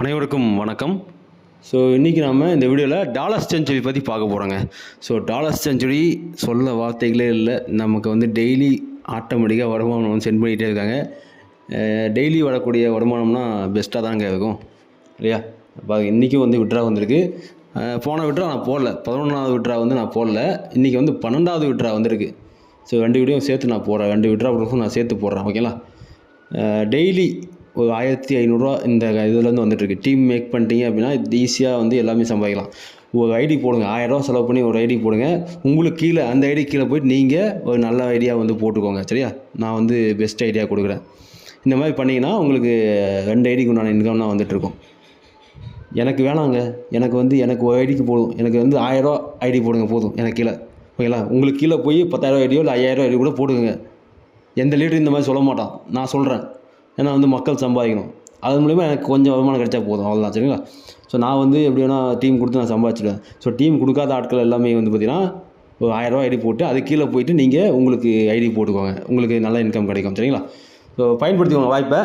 அனைவருக்கும் வணக்கம். ஸோ இன்றைக்கி நாம் இந்த வீடியோவில் டாலர்ஸ் செஞ்சுரி பற்றி பார்க்க போகிறோங்க ஸோ டாலர்ஸ் செஞ்சுரி சொல்ல வார்த்தைகளே இல்லை. நமக்கு வந்து டெய்லி ஆட்டோமேட்டிக்காக வருமானம் வந்து சென்ட் பண்ணிகிட்டே இருக்காங்க. டெய்லி வரக்கூடிய வருமானம்னா பெஸ்ட்டாக தாங்க இருக்கும். இல்லையா? இப்போ இன்றைக்கும் வந்து விட்ரா வந்திருக்கு. போன விட்ரா நான் போடல. பதினொன்றாவது விட்ரா வந்து நான் போடல. இன்றைக்கி வந்து பன்னெண்டாவது விட்ரா வந்திருக்கு. ஸோ ரெண்டு வீடியோ சேர்த்து நான் போடுறேன். ரெண்டு விட்ரா ப்ரூஃபும் நான் சேர்த்து போடுறேன். ஓகேங்களா டெய்லி ஒரு ஆயிரத்தி ஐநூறுரூவா இந்த இதுலேருந்து வந்துட்டுருக்கு. டீம் மேக் பண்ணிட்டீங்க அப்படின்னா ஈஸியாக வந்து எல்லாமே சம்பாதிக்கலாம். ஒரு ஐடி போடுங்க. ஆயிரரூவா செலவு பண்ணி ஒரு ஐடி போடுங்க. உங்களுக்கு கீழே அந்த ஐடி கீழே போயிட்டு நீங்கள் ஒரு நல்ல ஐடியா வந்து போட்டுக்கோங்க. சரியா? நான் வந்து பெஸ்ட் ஐடியா கொடுக்குறேன். இந்த மாதிரி பண்ணிங்கன்னா உங்களுக்கு ரெண்டு ஐடிக்கு உண்டான இன்கம் தான் வந்துட்டுருக்கும். எனக்கு வேணாங்க. எனக்கு வந்து எனக்கு ஒரு ஐடிக்கு போதும். எனக்கு வந்து ஆயிரரூவா ஐடி போடுங்க. போதும். எனக்கு கீழே. ஓகேங்களா? உங்களுக்கு கீழே போய் பத்தாயிரம் ஐடியோ இல்லை ஐயாயிரம் ஐடி கூட போடுங்க எந்த லீடரும் இந்த மாதிரி சொல்ல மாட்டான். நான் சொல்கிறேன் ஏன்னா வந்து மக்கள் சம்பாதிக்கணும். அது மூலிமா எனக்கு கொஞ்சம் வருமானம் கிடைச்சா போதும். அவ்வளோதான் சரிங்களா? ஸோ நான் வந்து எப்படி வேணால் டீம் கொடுத்து நான் சம்பாதிச்சிடுவேன் ஸோ டீம் கொடுக்காத ஆட்கள் எல்லாமே வந்து பார்த்திங்கன்னா ஒரு ஆயிரரூவா ஐடி போட்டு அது கீழே போயிட்டு நீங்கள் உங்களுக்கு ஐடி போட்டுக்கோங்க. உங்களுக்கு நல்ல இன்கம் கிடைக்கும் சரிங்களா? ஸோ பயன்படுத்திக்கோங்க வாய்ப்பை.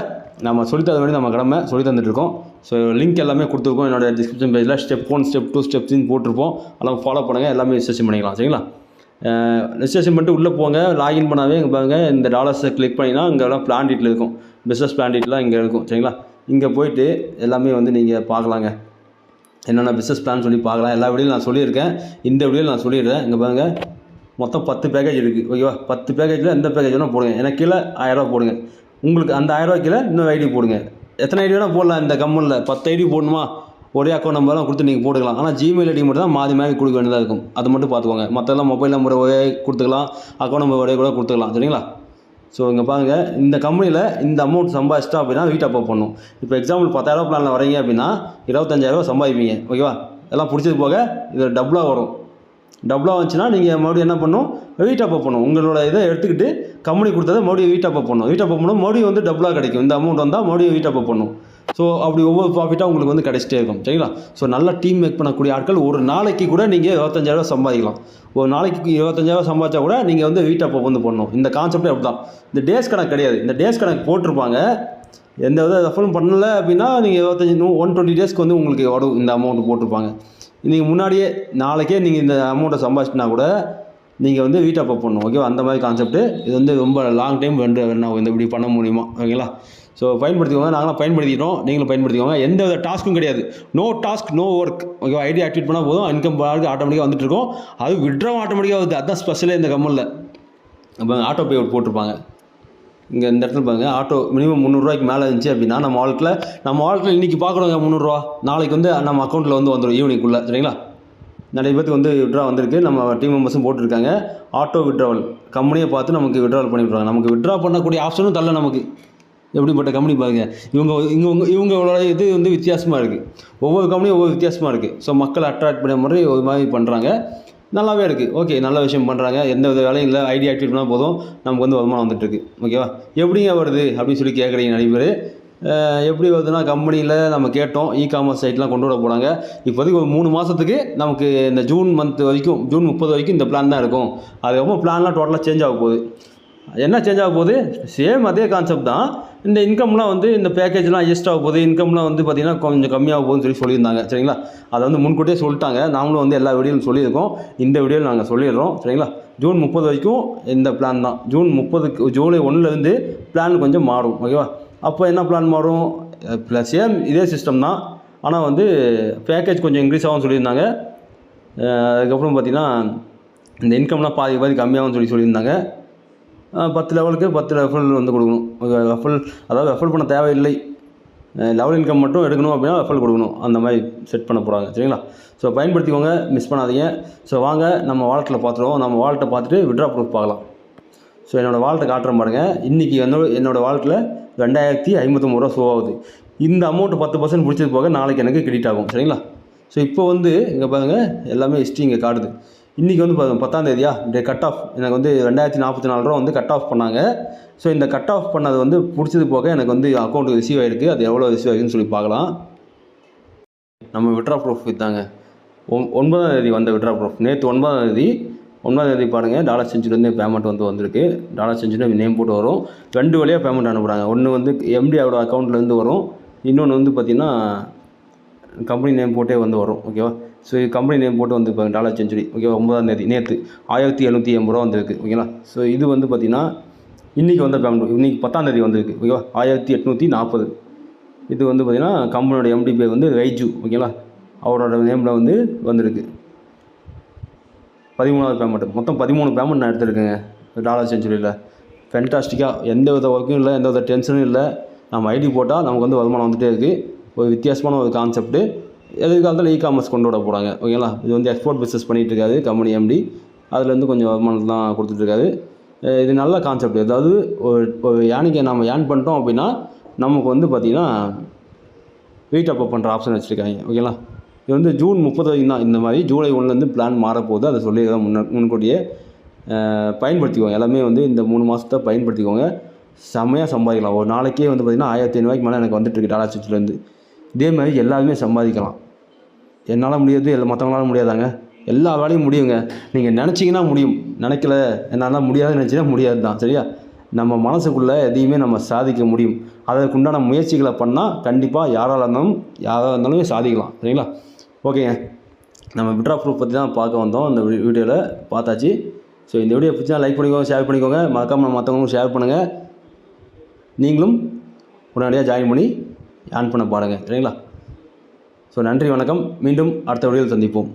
நம்ம சொல்லித்தர வேண்டிய நம்ம கடமை. சொல்லி தந்துட்டுருக்கோம் ஸோ லிங்க் எல்லாமே கொடுத்துருக்கோம். என்னோட டிஸ்கிரிப்ஷன் பேஜில் step one step two step த்ரீன்னு போட்டிருப்போம். அதெல்லாம் ஃபாலோ பண்ணுங்கள் எல்லாமே ரிஜிஸ்ட்ரேஷன் பண்ணிக்கலாம் சரிங்களா? ரிஜிஸ்ட்ரேஷன் பண்ணிட்டு உள்ளே போங்க லாகின் பண்ணாவே இங்கே பாருங்கள் இந்த டாலர்ஸை கிளிக் பண்ணிங்கன்னா இங்கெல்லாம் பிளான் டீட்டில் இருக்கும். பிஸ்னஸ் பிளான் டீட்டெலாம் இங்கே இருக்கும் சரிங்களா? இங்கே போயிட்டு எல்லாமே வந்து நீங்கள் பார்க்கலாங்க. என்னென்ன பிஸ்னஸ் பிளான் சொல்லி பார்க்கலாம். எல்லா வீடியும் நான் சொல்லியிருக்கேன். இந்த வீடியோவில் நான் சொல்லிடுறேன். இங்கே பாருங்கள் மொத்தம் பத்து பேக்கேஜ் இருக்குது ஓகேவா? பத்து பேக்கேஜில் எந்த பேக்கேஜ் வேணால் போடுங்க. எனக்கு கீழே ஆயிரரூவா போடுங்க. உங்களுக்கு அந்த ஆயிரரூவா கீழே இன்னொரு ஐடி போடுங்க. எத்தனை ஐடி வேணால் போடலாம். இந்த கம்பெனியில் பத்து ஐடி போடணுமா? ஒரே அக்கௌண்ட் நம்பர்லாம் கொடுத்து நீங்கள் போட்டுக்கலாம். ஆனால் ஜிமெயில் ஐடி மட்டும் தான் மாறி மாதிரி கொடுக்க வேண்டியதாக இருக்கும். அது மட்டும் பார்த்துக்கோங்க. மற்றெல்லாம் மொபைல் நம்பர் ஒரே கொடுத்துக்கலாம். அக்கௌண்ட் நம்பர் ஒரே கூட கொடுத்துக்கலாம். சரிங்களா? ஸோ இங்கே பாருங்கள் இந்த கம்பெனியில் இந்த அமௌண்ட் சம்பாதிச்சிட்டோம் அப்படின்னா வீட்டை அப்போ பண்ணணும் இப்போ எக்ஸாம்பிள் பத்தாயிரரூபா பிளானில் வரீங்க அப்படின்னா இருபத்தஞ்சாயிரரூபா சம்பாதிப்பீங்க. ஓகேவா எல்லாம் பிடிச்சது போக இது டபுளாக வரும். டபுளாக வந்துச்சுன்னா நீங்கள் மறுபடியும் என்ன பண்ணணும்? வீட்டை அப்போ பண்ணும் உங்களோட இதை எடுத்துக்கிட்டு கம்பெனி கொடுத்ததை மறுபடியும் வீட்டை அப்போ பண்ணும் வீட்டை அப்போ பண்ணும் மறுபடியும் வந்து டபுளாக கிடைக்கும். இந்த அமௌண்ட் வந்தால் மறுபடியும் வீட்டை அப்போ பண்ணும் ஸோ அப்படி ஒவ்வொரு ப்ராஃபிட்டாக உங்களுக்கு வந்து கிடைச்சிட்டே இருக்கும். சரிங்களா? ஸோ நல்ல டீம் மேக் பண்ணக்கூடிய ஆட்கள் ஒரு நாளைக்கு கூட நீங்கள் இருபத்தஞ்சாயிரரூவா சம்பாதிக்கலாம். ஒரு நாளைக்கு இருபத்தஞ்சாயிரரூவா சம்பாதிச்சா கூட நீங்கள் வந்து வீட் அப்போ வந்து பண்ணணும் இந்த கான்செப்டே அப்படி தான் இந்த டேஸ் கணக்கு கிடையாது. இந்த டேஸ் கணக்கு போட்டிருப்பாங்க. எந்த வித ரெஃபரும் பண்ணலை அப்படின்னா நீங்கள் இருபத்தஞ்சி ஒன் டுவெண்ட்டி டேஸ்க்கு வந்து உங்களுக்கு வரும் இந்த அமௌண்ட் போட்டிருப்பாங்க. நீங்கள் முன்னாடியே நாளைக்கே நீங்கள் இந்த அமௌண்ட்டை சம்பாதிச்சினா கூட நீங்கள் வந்து வீட்டை அப்போ பண்ணணும். ஓகேவா அந்த மாதிரி கான்செப்ட்டு இது வந்து ரொம்ப லாங் டைம் வென்று வேணும் இந்த இப்படி பண்ண முடியுமா? ஓகேங்களா ஸோ பயன்படுத்திக்கோங்க. நாங்களாம் பயன்படுத்திக்கிறோம். நீங்களும் பயன்படுத்திக்கோங்க. எந்த வித டாஸ்க்கும் கிடையாது. நோ டாஸ்க் நோ ஒர்க் ஓகேவா ஐடி ஆக்டிவேட் பண்ணால் போதும். இன்கம் ஆட்டோமேட்டிக்காக வந்துட்டு இருக்கும். அது விட்ரவும் ஆட்டோமேட்டிக்காக வருது. அதுதான் ஸ்பெஷலே இந்த கம்மலில். அப்போ ஆட்டோ பே போட்டிருப்பாங்க. இங்கே இந்த இடத்துல பாருங்க. ஆட்டோ மினிமம் முந்நூறுரூவாய்க்கு மேலே இருந்துச்சு அப்படின்னா நம்ம வாழ்க்கையில் நம்ம வாழ்க்கையில் இன்றைக்கி பார்க்குறோங்க முந்நூறுரூவா நாளைக்கு வந்து நம்ம அக்கௌண்ட்டில் வந்து வந்துடும் ஈவினிங்குள்ளே சரிங்களா? நிறைய பேருக்கு வந்து விட்ரா வந்திருக்கு. நம்ம டீம் மெம்பர்ஸும் போட்டிருக்காங்க. ஆட்டோ விட்ராவல் கம்பெனியை பார்த்து நமக்கு விட்ராவல் பண்ணி விட்றாங்க நமக்கு விட்ரா பண்ணக்கூடிய ஆப்ஷனும் தரல நமக்கு. எப்படிப்பட்ட கம்பெனி பாருங்கள் இவங்க இவங்க இவங்களோட இது வந்து வித்தியாசமாக இருக்குது ஒவ்வொரு கம்பெனியும் ஒவ்வொரு வித்தியாசமாக இருக்குது ஸோ மக்களை அட்ராக்ட் பண்ண மாதிரி ஒரு மாதிரி பண்ணுறாங்க நல்லாவே இருக்குது ஓகே நல்ல விஷயம் பண்ணுறாங்க எந்த வித வேலையும் இல்லை. ஐடியா ஆக்டிவேட் பண்ணால் போதும். நமக்கு வந்து வருமானம் வந்துட்டுருக்கு ஓகேவா எப்படிங்க வருது? அப்படின்னு சொல்லி கேட்குறீங்க நிறைய பேர். எப்படி வருதுன்னா கம்பெனியில் நம்ம கேட்டோம் இ காமர்ஸ் சைட்லாம் கொண்டு வர போகிறாங்க இப்போதைக்கு ஒரு மூணு மாதத்துக்கு நமக்கு இந்த ஜூன் மந்த் வரைக்கும் ஜூன் முப்பது வரைக்கும் இந்த பிளான் தான் இருக்கும். அதுக்கப்புறம் பிளான்லாம் டோட்டலாக சேஞ்ச் ஆக போகுது. என்ன சேஞ்ச் ஆக போகுது? சேம் அதே கான்செப்ட் தான். இந்த இன்கம்லாம் வந்து இந்த பேக்கேஜ்லாம் adjust ஆக போகுது. இன்கம்லாம் வந்து பார்த்திங்கன்னா கொஞ்சம் கம்மியாக போகுதுன்னு சொல்லி சொல்லியிருந்தாங்க. சரிங்களா? அதை வந்து முன்கூட்டியே சொல்லிட்டாங்க. நாமளும் வந்து எல்லா வீடியோவும் சொல்லியிருக்கோம். இந்த வீடியோவில் நாங்கள் சொல்லிடுறோம். சரிங்களா? ஜூன் முப்பது வரைக்கும் இந்த பிளான் தான். ஜூன் முப்பதுக்கு ஜூலை ஒன்றுலேருந்து பிளான் கொஞ்சம் மாறும். ஓகேவா? அப்போ என்ன பிளான் மாறும்? ப்ளஸ் சேம் இதே சிஸ்டம் தான். ஆனால் வந்து பேக்கேஜ் கொஞ்சம் இன்க்ரீஸ் ஆகும்னு சொல்லியிருந்தாங்க. அதுக்கப்புறம் பார்த்திங்கன்னா இந்த இன்கம்லாம் பாதி பாதி கம்மியாகும்னு சொல்லி சொல்லியிருந்தாங்க. பத்து லெவலுக்கு பத்து ரெஃபல் வந்து கொடுக்கணும். ரெஃபல் அதாவது ரெஃபல் பண்ண தேவையில்லை. லெவல் இன்கம் மட்டும் எடுக்கணும் அப்படின்னா ரெஃபல் கொடுக்கணும். அந்த மாதிரி செட் பண்ண போகிறாங்க சரிங்களா? ஸோ பயன்படுத்திக்கோங்க. மிஸ் பண்ணாதீங்க. ஸோ வாங்க நம்ம வாலெட்டில் பார்த்துருவோம். நம்ம வாலெட்டை பார்த்துட்டு விட்ரா ப்ரூஃப் பார்க்கலாம். ஸோ என்னோடய வாலெட்டை காட்டுற பாருங்கள் இன்றைக்கி என்னோட என்னோடய வாலெட்டில் ரெண்டாயிரத்தி ஐம்பத்தொம்பது ரூபா ஷோ ஆகுது. இந்த அமௌண்ட் பத்து பர்சன்ட் பிடிச்சது போக நாளைக்கு எனக்கு கிரெடிட் ஆகும் சரிங்களா? ஸோ இப்போ வந்து இங்கே பாருங்கள் எல்லாமே ஹிஸ்ட்ரி இங்கே காட்டுது. இன்றைக்கி வந்து பாருங்க பத்தாம் தேதியா? கட் ஆஃப் எனக்கு வந்து ரெண்டாயிரத்தி நாற்பத்தி நாலு ரூபா வந்து கட் ஆஃப் பண்ணாங்க. ஸோ இந்த கட் ஆஃப் பண்ணது வந்து பிடிச்சது போக எனக்கு வந்து அக்கௌண்ட்டுக்கு ரிசீவ் ஆகிருக்கு அது எவ்வளோ ரிசீவ் ஆகிருக்குன்னு சொல்லி பார்க்கலாம். நம்ம விட்ரா ப்ரூஃப் வித்தாங்க. ஒன் ஒன்பதாம் தேதி வந்த விட்ரா ப்ரூஃப் நேற்று ஒன்பதாம் தேதி ஒன்பதாம் தேதி பாருங்கள் டாலர் செஞ்சுலேருந்து பேமெண்ட் வந்து வந்திருக்கு. டாலர் செஞ்சுன்னு நேம் போட்டு வரும். ரெண்டு வழியாக பேமெண்ட் அனுப்புகிறாங்க ஒன்று வந்து எம்டி அவரோட அக்கௌண்ட்லேருந்து வரும். இன்னொன்று வந்து பார்த்திங்கன்னா கம்பெனி நேம் போட்டே வந்து வரும். ஓகேவா ஸோ கம்பெனி நேம் போட்டு வந்து இப்போ டாலர் செஞ்சுரி ஓகேவா ஒன்பதாம் தேதி நேற்று ஆயிரத்தி எழுநூற்றி எண்பது ரூபா வந்திருக்கு. ஓகேங்களா ஸோ இது வந்து பார்த்திங்கன்னா இன்றைக்கி வந்த பேமெண்ட் இன்றைக்கி பத்தாம் தேதி வந்திருக்கு. ஓகேவா ஆயிரத்தி எட்நூற்றி நாற்பது. இது வந்து பார்த்திங்கன்னா கம்பெனியோட எம்டி பேர் வந்து ரைஜு ஓகேங்களா அவரோட நேமில் வந்து வந்திருக்கு. பதிமூணாவது பேமெண்ட் மொத்தம் பதிமூணு பேமெண்ட் நான் எடுத்திருக்கேங்க. டாலர் செஞ்சுரியில். ஃபென்டாஸ்டிக்காக எந்த வித ஒர்க்கும் இல்லை எந்த வித டென்ஷனும் இல்லை. நம்ம ஐடி போட்டால் நமக்கு வந்து வருமானம் வந்துகிட்டே இருக்குது ஒரு வித்தியாசமான ஒரு கான்செப்ட்டு எதிர்காலத்தில் இ காமர்ஸ் கொண்டு வர போகிறாங்க ஓகேங்களா இது வந்து எக்ஸ்போர்ட் பிஸ்னஸ் பண்ணிகிட்டு இருக்காது கம்பெனி எம்டி அதுலேருந்து கொஞ்சம் வருமானம் தான் கொடுத்துட்ருக்காரு இது நல்ல கான்செப்ட் அதாவது ஒரு ஒரு யானைக்கு நம்ம ஏர்ன் பண்ணிட்டோம் அப்படின்னா நமக்கு வந்து பார்த்திங்கன்னா வீட் அப் பண்ணுற ஆப்ஷன் வச்சுருக்காங்க. ஓகேங்களா இது வந்து ஜூன் முப்பது வரைக்கும் தான் இந்த மாதிரி ஜூலை ஒன்றுலேருந்து பிளான் மாறப்போகுது. அதை சொல்லி தான் முன்ன முன்கூட்டியே பயன்படுத்திக்குவோம் பயன்படுத்திக்கோங்க. எல்லாமே வந்து இந்த மூணு மாதத்தை பயன்படுத்திக்கோங்க. செம்மையாக சம்பாதிக்கலாம். ஒரு நாளைக்கே வந்து பார்த்திங்கன்னா ஆயிரத்தி ஐநூறுவாய்க்கு மேலே எனக்கு வந்துட்டுருக்கு டாலர் சுவிட்சிலேருந்து இதே மாதிரி எல்லாருமே சம்பாதிக்கலாம். என்னால் முடியாது எல்லா மற்றவங்களால முடியாதாங்க? எல்லா வேலையும் முடியுங்க. நீங்கள் நினச்சிங்கன்னா முடியும். நினைக்கல என்னால் முடியாதுன்னு நினச்சினா முடியாது தான் சரியா? நம்ம மனசுக்குள்ளே எதையுமே நம்ம சாதிக்க முடியும். அதற்குண்டான முயற்சிகளை பண்ணால் கண்டிப்பாக யாராக இருந்தாலும் யாராக இருந்தாலுமே சாதிக்கலாம். சரிங்களா? ஓகேங்க. நம்ம விட்ரா ப்ரூஃப் பற்றி தான் பார்க்க வந்தோம். இந்த வீடியோவில் பார்த்தாச்சு. ஸோ இந்த வீடியோ பிடிச்சா லைக் பண்ணிக்கோங்க ஷேர் பண்ணிக்கோங்க. மறக்காமல் மற்றவங்களும் ஷேர் பண்ணுங்கள் நீங்களும் உடனடியாக ஜாயின் பண்ணி ஆன் பண்ண பாருங்கள் சரிங்களா? ஸோ நன்றி வணக்கம். மீண்டும் அடுத்த வீடியோவில் சந்திப்போம்.